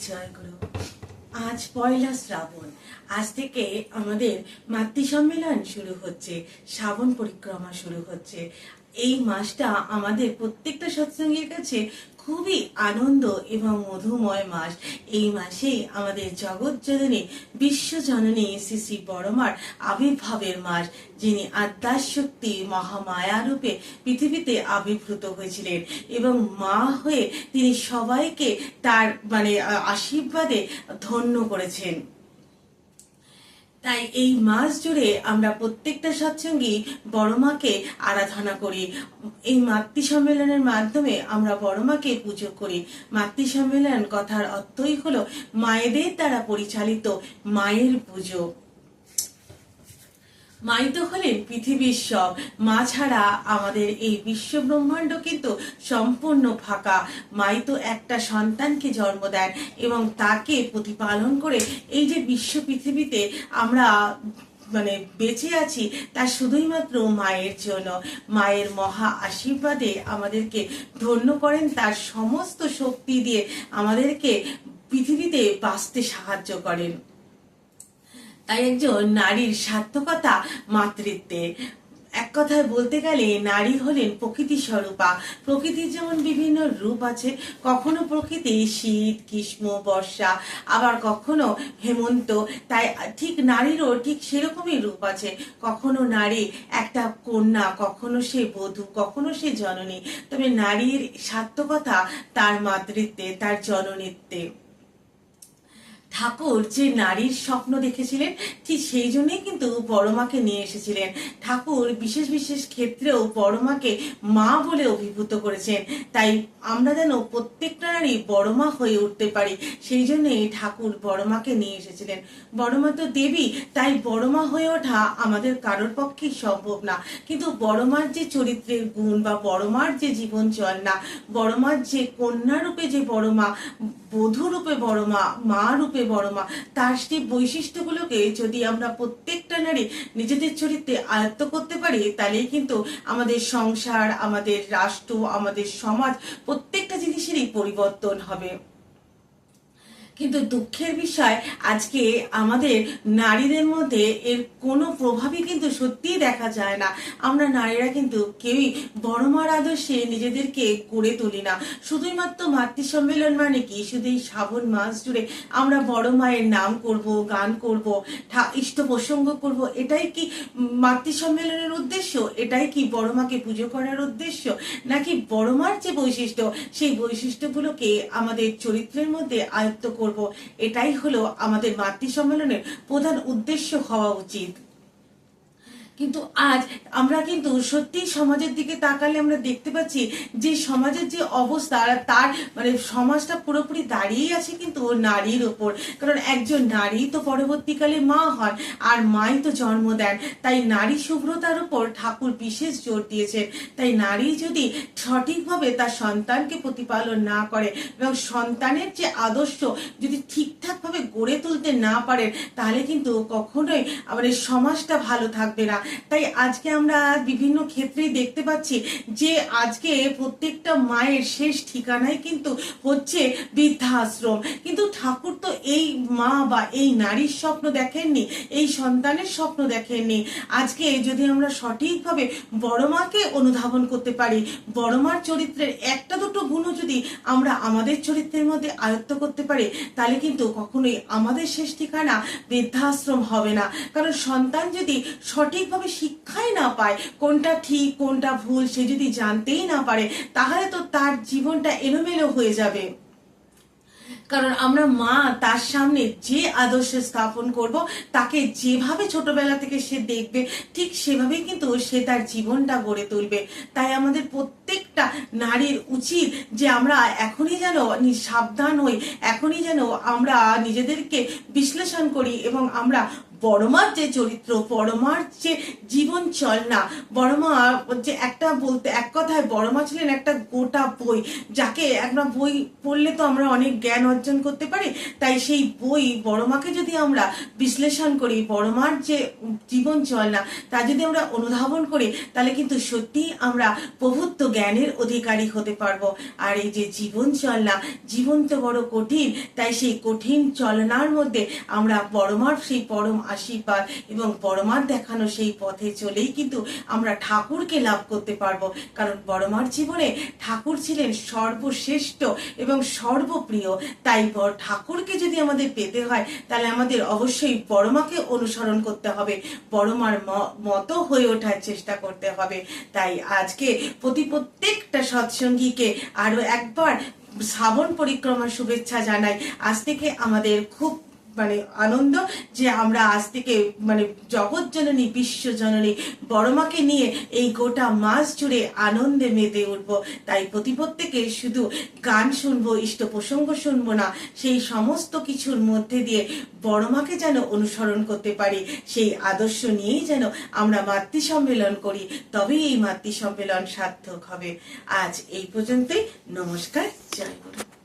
জয় আজ পয়লা শ্রাবণ। আজ থেকে আমাদের মাতৃ সম্মেলন শুরু হচ্ছে। শ্রাবণ পরিক্রমা শুরু হচ্ছে। এই মাসটা আমাদের প্রত্যেকটা সৎসঙ্গের কাছে খুবই আনন্দ এবং মধুময় মাস। এই মাসে আমাদের জগৎ জননী বিশ্বজননী শ্রী শ্রী বড়মার আবির্ভাবের মাস, যিনি আদ্যাশক্তি মহামায়া রূপে পৃথিবীতে আবির্ভূত হয়েছিলেন এবং মা হয়ে তিনি সবাইকে তার মানে আশীর্বাদে ধন্য করেছেন। তাই এই মাস জুড়ে আমরা প্রত্যেকটা সৎসঙ্গী বড় মাকে আরাধনা করি। এই মাতৃ সম্মেলনের মাধ্যমে আমরা বড় মাকে পুজো করি। মাতৃ সম্মেলন কথার অর্থই হলো মায়েদের দ্বারা পরিচালিত মায়ের পুজো। মাই তো হলেন পৃথিবীর সব। মা ছাড়া আমাদের এই বিশ্ব ব্রহ্মাণ্ড কিন্তু সম্পূর্ণ ফাঁকা। মাই তো একটা সন্তানকে জন্ম দেন এবং তাকে প্রতিপালন করে এই যে বিশ্ব পৃথিবীতে আমরা মানে বেঁচে আছি, তা শুধুই মাত্র মায়ের জন্য। মায়ের মহা আশীর্বাদে আমাদেরকে ধন্য করেন, তার সমস্ত শক্তি দিয়ে আমাদেরকে পৃথিবীতে বাঁচতে সাহায্য করেন। তাই একজন নারীর সার্থকতা মাতৃত্বে। এক কথায় বলতে গেলে, নারী হলেন প্রকৃতি স্বরূপা। প্রকৃতির যেমন বিভিন্ন রূপ আছে, কখনো প্রকৃতি শীত, গ্রীষ্ম, বর্ষা, আবার কখনো হেমন্ত। তাই ঠিক নারীরও ঠিক সেরকমই রূপ আছে। কখনো নারী একটা কন্যা, কখনো সে বধূ, কখনো সে জননী। তবে নারীর সার্থকতা তার মাতৃত্বে, তার জননীত্বে। ঠাকুর যে নারীর স্বপ্ন দেখেছিলেন, ঠিক সেই জন্যই কিন্তু বড়মাকে নিয়ে এসেছিলেন। ঠাকুর বিশেষ বিশেষ ক্ষেত্রেও বড়মাকে মা বলে অভিভূত করেছেন। তাই আমরা যেন প্রত্যেকটা নারী বড়মা হয়ে উঠতে পারি। সেই জন্যই ঠাকুর বড়মাকে নিয়ে এসেছিলেন। বড়মা তো দেবী, তাই বড়মা হয়ে ওঠা আমাদের কারোর পক্ষেই সম্ভব না। কিন্তু বড়মার যে চরিত্রের গুণ বা বড়মার যে জীবন চল না বড়মার যে কন্যা রূপে যে বড়মা, বধূ রূপে বড় মা মা রূপে বড় মা। তার সেই বৈশিষ্ট্যগুলোকে যদি আমরা প্রত্যেকটা নারী নিজেদের চরিত্রে আয়ত্ত করতে পারি, তাহলেই কিন্তু আমাদের সংসার, আমাদের রাষ্ট্র, আমাদের সমাজ প্রত্যেকটা জিনিসেরই পরিবর্তন হবে। কিন্তু দুঃখের বিষয়, আজকে আমাদের নারীদের মধ্যে এর কোনো প্রভাবই কিন্তু সত্যিই দেখা যায় না। আমরা নারীরা কিন্তু কেউই বড় মার আদর্শে নিজেদেরকে গড়ে তুলি না। শুধুমাত্র মাতৃ সম্মেলন মানে কি? শুধু এই শ্রাবণ মাস জুড়ে আমরা বড় মায়ের নাম করব, গান করব ইষ্ট প্রসঙ্গ করব, এটাই কি মাতৃ সম্মেলনের উদ্দেশ্য? এটাই কি বড় মাকে পুজো করার উদ্দেশ্য? নাকি বড় মার যে বৈশিষ্ট্য, সেই বৈশিষ্ট্যগুলোকে আমাদের চরিত্রের মধ্যে আয়ত্ত করব এটাই হলো আমাদের মাতৃ সম্মেলনের প্রধান উদ্দেশ্য হওয়া উচিত। কিন্তু আজ আমরা কিন্তু সত্যি সমাজের দিকে তাকালে আমরা দেখতে পাচ্ছি যে সমাজের যে অবস্থা তার মানে সমাজটা পুরোপুরি দাঁড়িয়েই আছে কিন্তু নারীর ওপর। কারণ একজন নারী তো পরবর্তীকালে মা হন আর মাই তো জন্ম দেন। তাই নারী শুভ্রতার উপর ঠাকুর বিশেষ জোর দিয়েছেন। তাই নারী যদি সঠিকভাবে তার সন্তানকে প্রতিপালন না করে এবং সন্তানের যে আদর্শ যদি ঠিকঠাকভাবে গড়ে তুলতে না পারেন, তাহলে কিন্তু কখনোই আমাদের সমাজটা ভালো থাকবে না। তাই আজকে আমরা বিভিন্ন ক্ষেত্রেই দেখতে পাচ্ছি যে আজকে প্রত্যেকটা মায়ের শেষ ঠিকানাই কিন্তু হচ্ছে বৃদ্ধাশ্রম। কিন্তু ঠাকুর তো এই মা বা এই নারীর স্বপ্ন দেখেননি, এই সন্তানের স্বপ্ন দেখেননি। আজকে যদি আমরা সঠিকভাবে বড় মাকে অনুধাবন করতে পারি, বড় মার চরিত্রের একটা দুটো গুণও যদি আমরা আমাদের চরিত্রের মধ্যে আয়ত্ত করতে পারি, তাহলে কিন্তু কখনোই আমাদের শেষ ঠিকানা বৃদ্ধাশ্রম হবে না। কারণ সন্তান যদি সঠিকভাবে শিক্ষাই না পায়। কোনটা ঠিক, কোনটা ভুল সে যদি জানতেই না পারে, তাহলে তো তার জীবনটা এলোমেলো হয়ে যাবে। কারণ আমরা মা, তার সামনে যে আদর্শ স্থাপন করব, তাকে যেভাবে ছোটবেলা থেকে সে দেখবে, ঠিক সেভাবেই কিন্তু সে তার জীবনটা গড়ে তুলবে। তাই আমাদের প্রত্যেকটা নারীর উচিত যে আমরা এখনই যেন সাবধান হই, এখনই যেন আমরা নিজেদেরকে বিশ্লেষণ করি এবং আমরা বড়মার যে চরিত্র, বড়মার যে জীবন চল না বড়মা যে একটা বলতে এক কথায় বড়মা ছিলেন একটা গোটা বই, যাকে একটা বই পড়লে তো আমরা অনেক জ্ঞান অর্জন করতে পারি, তাই সেই বই বড়মাকে যদি আমরা বিশ্লেষণ করি, বড়মার যে জীবন চল না তা যদি আমরা অনুধাবন করি, তাহলে কিন্তু সত্যি আমরা প্রভুত্ব জ্ঞানের অধিকারী হতে পারব। আর এই যে জীবন চলনা জীবন তো বড় কঠিন, তাই সেই কঠিন চলনার মধ্যে আমরা পরমার সেই পরম আশীর্বাদ এবং পরমার দেখানো সেই পথে চলেই কিন্তু আমরা ঠাকুরকে লাভ করতে পারব। কারণ বড়মার জীবনে ঠাকুর ছিলেন সর্বশ্রেষ্ঠ এবং সর্বপ্রিয়। তাই বড় ঠাকুরকে যদি আমাদের পেতে হয়, তাহলে আমাদের অবশ্যই বড়মাকে অনুসরণ করতে হবে। ম- মতো হয়ে ওঠার চেষ্টা করতে হবে। তাই আজকে প্রতি প্রত্যেকটা সৎসঙ্গীকে আরও একবার শ্রাবণ পরিক্রমার শুভেচ্ছা জানাই। আজ থেকে আমাদের খুব মানে আনন্দ যে আমরা আজ থেকে মানে জগৎ জননী, বিশ্ব জননী, বড়মাকে নিয়ে এই গোটা মাস জুড়ে আনন্দে মেতে উঠব। তাই প্রতি প্রত্যেকে শুধু গান শুনব, ইষ্ট প্রসঙ্গ শুনব না, সেই সমস্ত কিছুর মধ্যে দিয়ে বড়মাকে যেন অনুসরণ করতে পারি, সেই আদর্শ নিয়েই যেন আমরা মাতৃ সম্মেলন করি, তবেই এই মাতৃ সম্মেলন সার্থক হবে। আজ এই পর্যন্তই। নমস্কার। জয় গুরু।